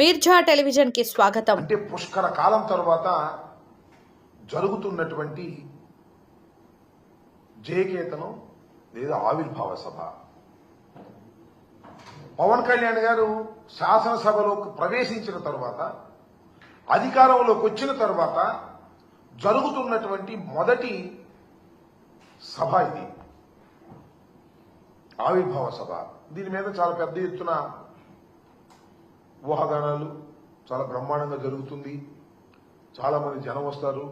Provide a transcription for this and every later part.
మీర్జా టెలివిజన్కి స్వాగతం. అంటే పుష్కర కాలం తర్వాత జరుగుతున్నటువంటి జయకేతనం లేదా ఆవిర్భావ సభ. పవన్ కళ్యాణ్ గారు శాసనసభలోకి ప్రవేశించిన తర్వాత అధికారంలోకి వచ్చిన తర్వాత జరుగుతున్నటువంటి మొదటి సభ ఇది. ఆవిర్భావ సభ. దీని మీద చాలా పెద్ద ఎత్తున ఊహాగానాలు చాలా బ్రహ్మాండంగా జరుగుతుంది. చాలా మంది జనం వస్తారు.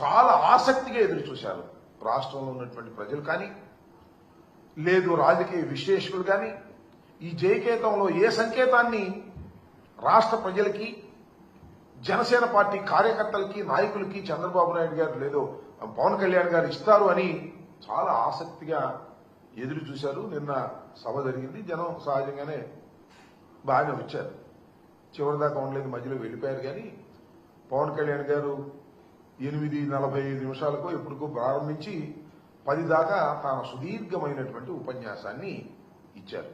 చాలా ఆసక్తిగా ఎదురు చూశారు రాష్ట్రంలో ఉన్నటువంటి ప్రజలు కానీ లేదు రాజకీయ విశ్లేషకులు కానీ ఈ జయకేతంలో ఏ సంకేతాన్ని రాష్ట్ర ప్రజలకి జనసేన పార్టీ కార్యకర్తలకి నాయకులకి చంద్రబాబు నాయుడు గారు లేదో పవన్ కళ్యాణ్ గారు ఇస్తారు అని చాలా ఆసక్తిగా ఎదురు చూశారు. నిన్న సభ జరిగింది. జనం సహజంగానే బాగానే వచ్చారు. చివరిదాకా ఉండలేదు మధ్యలో వెళ్ళిపోయారు కానీ పవన్ కళ్యాణ్ గారు ఎనిమిది నలభై ఐదు నిమిషాలకు ఎప్పటికో ప్రారంభించి పది దాకా తన సుదీర్ఘమైనటువంటి ఉపన్యాసాన్ని ఇచ్చారు.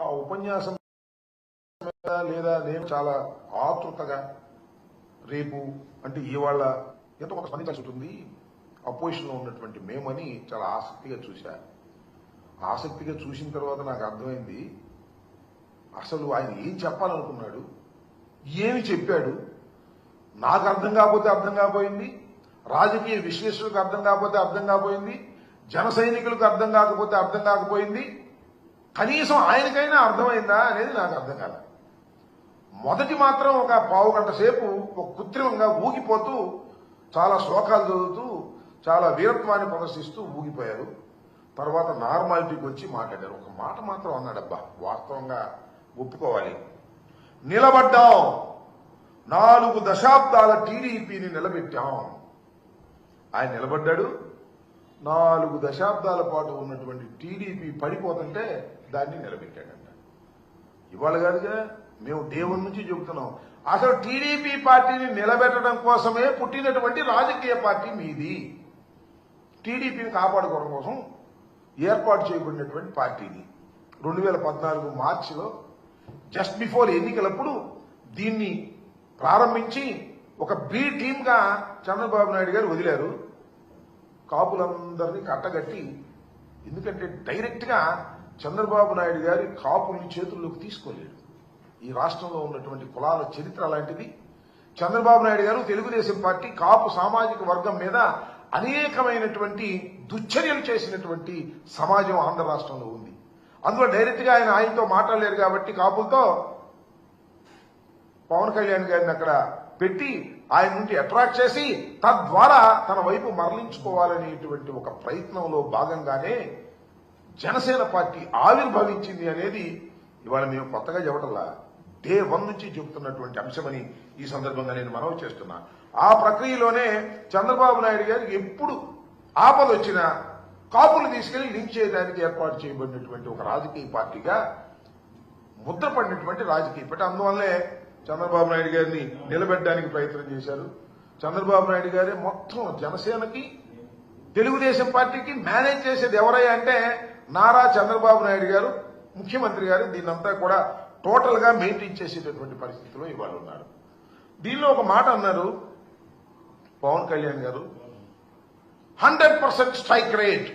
ఆ ఉపన్యాసం లేదా నేను చాలా ఆతృతగా రేపు అంటే ఇవాళ ఎంతో కొంత స్పందించాల్సి ఉంటుంది అపోజిషన్లో ఉన్నటువంటి మేమని చాలా ఆసక్తిగా చూశా. ఆసక్తిగా చూసిన తర్వాత నాకు అర్థమైంది అసలు ఆయన ఏం చెప్పాలనుకున్నాడు? ఏమి చెప్పాడు? నాకు అర్థం కాకపోతే అర్థం కాపోయింది రాజకీయ విశ్లేషకులకు అర్థం కాకపోతే అర్థం కాపోయింది జన సైనికులకు అర్థం కాకపోతే అర్థం కాకపోయింది. కనీసం ఆయనకైనా అర్థమైందా అనేది నాకు అర్థం కాల. మొదటి మాత్రం ఒక పావు గంట సేపు ఒక కృత్రిమంగా ఊగిపోతూ చాలా శ్లోకాలు చదువుతూ చాలా వీరత్వాన్ని ప్రదర్శిస్తూ ఊగిపోయారు. తర్వాత నార్మాలిటీకి వచ్చి మాట్లాడారు. ఒక మాట మాత్రం అన్నాడబ్బా వాస్తవంగా ఒప్పుకోవాలి. నిలబడ్డాం. నాలుగు దశాబ్దాల టీడీపీని నిలబెట్టాం. ఆయన నిలబడ్డాడు. నాలుగు దశాబ్దాల పాటు ఉన్నటువంటి టీడీపీ పడిపోతుంటే దాన్ని నిలబెట్టాడంట. ఇవాళ కాదుగా మేము దేవుని నుంచి చెబుతున్నాం. అసలు టీడీపీ పార్టీని నిలబెట్టడం కోసమే పుట్టినటువంటి రాజకీయ పార్టీ మీది. టీడీపీని కాపాడుకోవడం కోసం ఏర్పాటు చేయబడినటువంటి పార్టీది. రెండు వేల పద్నాలుగు మార్చిలో జస్ట్ బిఫోర్ ఎన్నికలప్పుడు దీన్ని ప్రారంభించి ఒక బి టీమ్గా చంద్రబాబు నాయుడు గారు వదిలారు. కాపులందరినీ కట్టగట్టి ఎందుకంటే డైరెక్ట్గా చంద్రబాబు నాయుడు గారి కాపుల్ని చేతుల్లోకి తీసుకోలేడు ఈ రాష్ట్రంలో ఉన్నటువంటి కులాల చరిత్ర అలాంటిది. చంద్రబాబు నాయుడు గారు తెలుగుదేశం పార్టీ కాపు సామాజిక వర్గం మీద అనేకమైనటువంటి దుశ్చర్యలు చేసినటువంటి సమాజం ఆంధ్ర రాష్ట్రంలో ఉంది. అందులో డైరెక్ట్గా ఆయన ఆయనతో మాట్లాడలేరు కాబట్టి కాపులతో పవన్ కళ్యాణ్ గారిని అక్కడ పెట్టి ఆయన నుండి అట్రాక్ట్ చేసి తద్వారా తన వైపు మరలించుకోవాలనేటువంటి ఒక ప్రయత్నంలో భాగంగానే జనసేన పార్టీ ఆవిర్భవించింది అనేది ఇవాళ మేము కొత్తగా చెప్పటల్లా డే వన్ నుంచి చెబుతున్నటువంటి అంశమని ఈ సందర్భంగా నేను మనవి చేస్తున్నా. ఆ ప్రక్రియలోనే చంద్రబాబు నాయుడు గారికి ఎప్పుడు ఆపద వచ్చినా కాపులు తీసుకెళ్ళి లింక్ చేయడానికి ఏర్పాటు చేయబడినటువంటి ఒక రాజకీయ పార్టీగా ముద్రపడినటువంటి రాజకీయ పార్టీ. అందువల్లే చంద్రబాబు నాయుడు గారిని నిలబెట్టడానికి ప్రయత్నం చేశారు. చంద్రబాబు నాయుడు గారే మొత్తం జనసేనకి తెలుగుదేశం పార్టీకి మేనేజ్ చేసేది ఎవరయ్యా అంటే నారా చంద్రబాబు నాయుడు గారు ముఖ్యమంత్రి గారు. దీన్నంతా కూడా టోటల్గా మెయింటైన్ చేసేటటువంటి పరిస్థితిలో ఇవాళ ఉన్నారు. దీనిలో ఒక మాట అన్నారు పవన్ కళ్యాణ్ గారు. Hundred percent strike rate.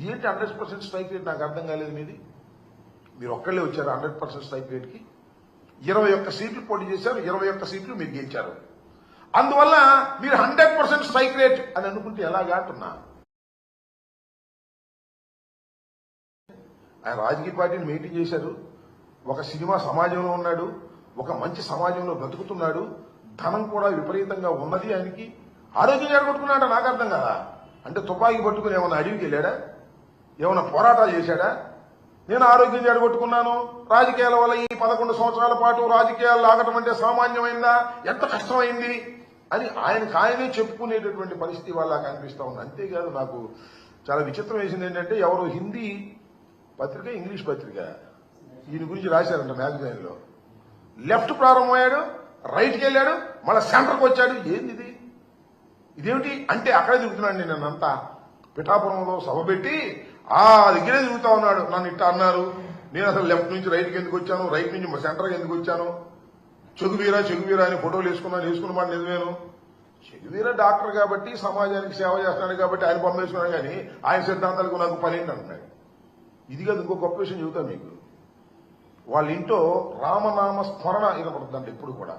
ఏంటి హండ్రెడ్ పర్సెంట్ స్ట్రైక్ రేట్? నాకు అర్థం కాలేదు మీది. మీరు ఒక్కళ్ళే వచ్చారు హండ్రెడ్ పర్సెంట్ స్ట్రైక్ రేట్కి ఇరవై ఒక్క సీట్లు పోటీ చేశారు ఇరవై ఒక్క సీట్లు మీరు గెలిచారు. అందువల్ల మీరు హండ్రెడ్ పర్సెంట్ స్ట్రైక్ రేట్ అని అనుకుంటే ఎలాగా అంటున్నా? ఆయన రాజకీయ పార్టీని మెయింటైన్ చేశారు. ఒక సినిమా సమాజంలో ఉన్నాడు. ఒక మంచి సమాజంలో బ్రతుకుతున్నాడు ధనం కూడా విపరీతంగా ఉన్నది ఆయనకి. ఆరోగ్యం ఏర్పడుకున్నాడ నాకు అర్థం కదా? అంటే తుపాకీ పట్టుకుని ఏమైనా అడవికి వెళ్ళాడా? ఏమైనా పోరాటాలు చేశాడా? నేను ఆరోగ్యం జడగొట్టుకున్నాను రాజకీయాల వల్ల ఈ పదకొండు సంవత్సరాల పాటు రాజకీయాలు ఆగటం అంటే సామాన్యమైందా? ఎంత కష్టమైంది? అని ఆయనకు ఆయనే చెప్పుకునేటటువంటి పరిస్థితి వల్ల కనిపిస్తా ఉంది. అంతేకాదు నాకు చాలా విచిత్రం వేసింది ఏంటంటే ఎవరు హిందీ పత్రిక ఇంగ్లీష్ పత్రిక దీని గురించి రాశారంట మ్యాగజైన్లో లెఫ్ట్ ప్రారంభమయ్యాడు రైట్కి వెళ్ళాడు మళ్ళీ సెంటర్కి వచ్చాడు. ఏంది ఇది? ఇదేమిటి? అంటే అక్కడే తిరుగుతున్నాడు నేను అంతా పిఠాపురంలో సభ పెట్టి ఆ దగ్గరే తిరుగుతా ఉన్నాడు. నన్ను ఇట్ట అన్నారు. నేను అసలు లెఫ్ట్ నుంచి రైట్కి ఎందుకు వచ్చాను? రైట్ నుంచి సెంటర్కి ఎందుకు వచ్చాను? చెగువీరా చెగువీరా అని ఫోటోలు వేసుకున్నాను వేసుకున్న మాట నిజమేను చెగువీరా డాక్టర్ కాబట్టి సమాజానికి సేవ చేస్తున్నాడు కాబట్టి ఆయన పంపేసుకున్నాడు కానీ ఆయన సిద్ధాంతాలకు నాకు పని ఏంటంటున్నాడు ఇది కాదు ఇంకో గొప్ప విషయం చెబుతా మీకు. వాళ్ళ ఇంట్లో రామనామ స్మరణ వినపడుతుందంట ఇప్పుడు కూడా.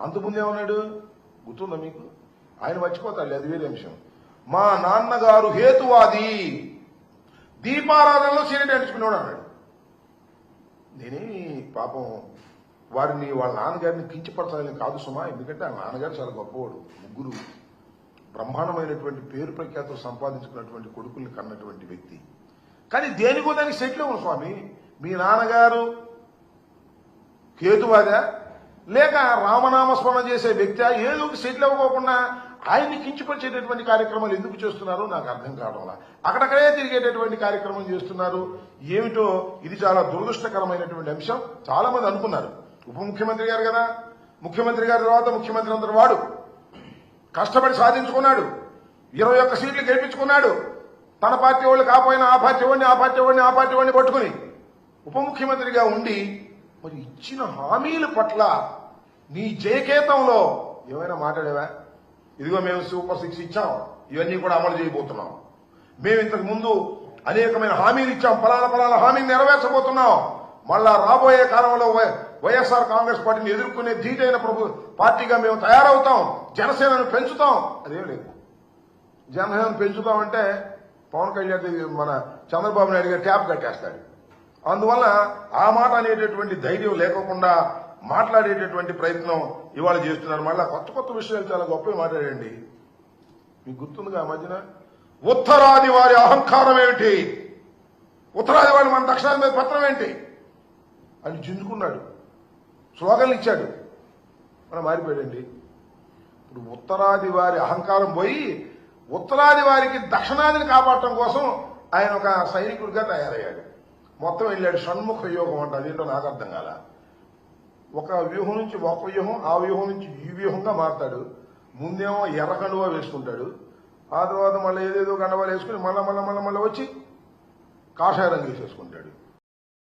అంతకుముందు ఏమన్నాడు? గుర్తుందా మీకు? ఆయన మర్చిపోతాడు అది వేరే అంశం మా నాన్నగారు హేతువాది. దీపారాధనలో సీనియర్ అంటించుకునేవాడు అన్నాడు. నేనేమి పాపం వారిని వాళ్ళ నాన్నగారిని కించపరచాలని కాదు సుమా ఎందుకంటే ఆ నాన్నగారు చాలా గొప్పవాడు ముగ్గురు బ్రహ్మాండమైనటువంటి పేరు ప్రఖ్యాతులు సంపాదించుకున్నటువంటి కొడుకుల్ని కన్నటువంటి వ్యక్తి. కానీ దేనికో దానికి సెటిల్ అవ్వను స్వామి. మీ నాన్నగారు కేతువాదా లేక రామనామస్మరణ చేసే వ్యక్తి ఏదో సీట్లు సెటిల్ అవ్వకోకుండా ఆయన్ని కించుకొచ్చేటటువంటి కార్యక్రమాలు ఎందుకు చేస్తున్నారో నాకు అర్థం కావడంలా అక్కడక్కడే తిరిగేటటువంటి కార్యక్రమం చేస్తున్నారు. ఏమిటో ఇది చాలా దురదృష్టకరమైనటువంటి అంశం. చాలా మంది అనుకున్నారు. ఉప ముఖ్యమంత్రి గారు కదా. ముఖ్యమంత్రి గారి తర్వాత ముఖ్యమంత్రి అందరు వాడు. కష్టపడి సాధించుకున్నాడు. ఇరవై ఒక్క సీట్లు గెలిపించుకున్నాడు. తన పార్టీ వాళ్ళు కాపోయినా ఆ పార్టీ వాడిని ఆ పార్టీ వాడిని ఆ పార్టీ వాడిని పట్టుకుని ఉప ముఖ్యమంత్రిగా ఉండి మరి ఇచ్చిన హామీల పట్ల నీ జయకేతంలో ఏమైనా మాట్లాడేవా? ఇదిగో మేము సూపర్ సిక్స్ ఇచ్చాం ఇవన్నీ కూడా అమలు చేయబోతున్నాం. మేము ఇంతకు ముందు అనేకమైన హామీలు ఇచ్చాం ఫలాల ఫలాల హామీని నెరవేర్చబోతున్నాం. మళ్ళా రాబోయే కాలంలో వై- వైఎస్ఆర్ కాంగ్రెస్ పార్టీని ఎదుర్కొనే ధీటైన ప్రభు పార్టీగా మేము తయారవుతాం జనసేనను పెంచుతాం. అదేం లేదు. జనసేనను పెంచుతామంటే పవన్ కళ్యాణ్ మన చంద్రబాబు నాయుడు గారు ట్యాప్ కట్టేస్తాడు. అందువల్ల ఆ మాట అనేటటువంటి ధైర్యం లేకోకుండా మాట్లాడేటటువంటి ప్రయత్నం ఇవాళ చేస్తున్నారు. మళ్ళా కొత్త కొత్త విషయాలు చాలా గొప్పవి మాట్లాడండి. మీకు గుర్తుందిగా ఆ మధ్యన? ఉత్తరాది వారి అహంకారం ఏమిటి? ఉత్తరాది వారి మన దక్షిణాది మీద పత్రం ఏంటి? అని చిందుకున్నాడు. స్లోగన్లు ఇచ్చాడు. మనం మారిపోయాడండి. ఇప్పుడు ఉత్తరాది వారి అహంకారం పోయి ఉత్తరాది వారికి దక్షిణాదిని కాపాడటం కోసం ఆయన ఒక సైనికుడిగా తయారయ్యాడు. మొత్తం వెళ్ళాడు షణ్ముఖ యోగం అంట అదేంటో నాకు అర్థం కాల. ఒక వ్యూహం నుంచి ఒక వ్యూహం ఆ వ్యూహం నుంచి ఈ వ్యూహంగా మారుతాడు. ముందేమో ఎర్ర కండువా వేసుకుంటాడు. ఆ తర్వాత మళ్ళీ ఏదేదో కండవాలు వేసుకుని మళ్ళా మళ్ళా మళ్ళా మళ్ళీ వచ్చి కాషాయ రంగు వేసేసుకుంటాడు.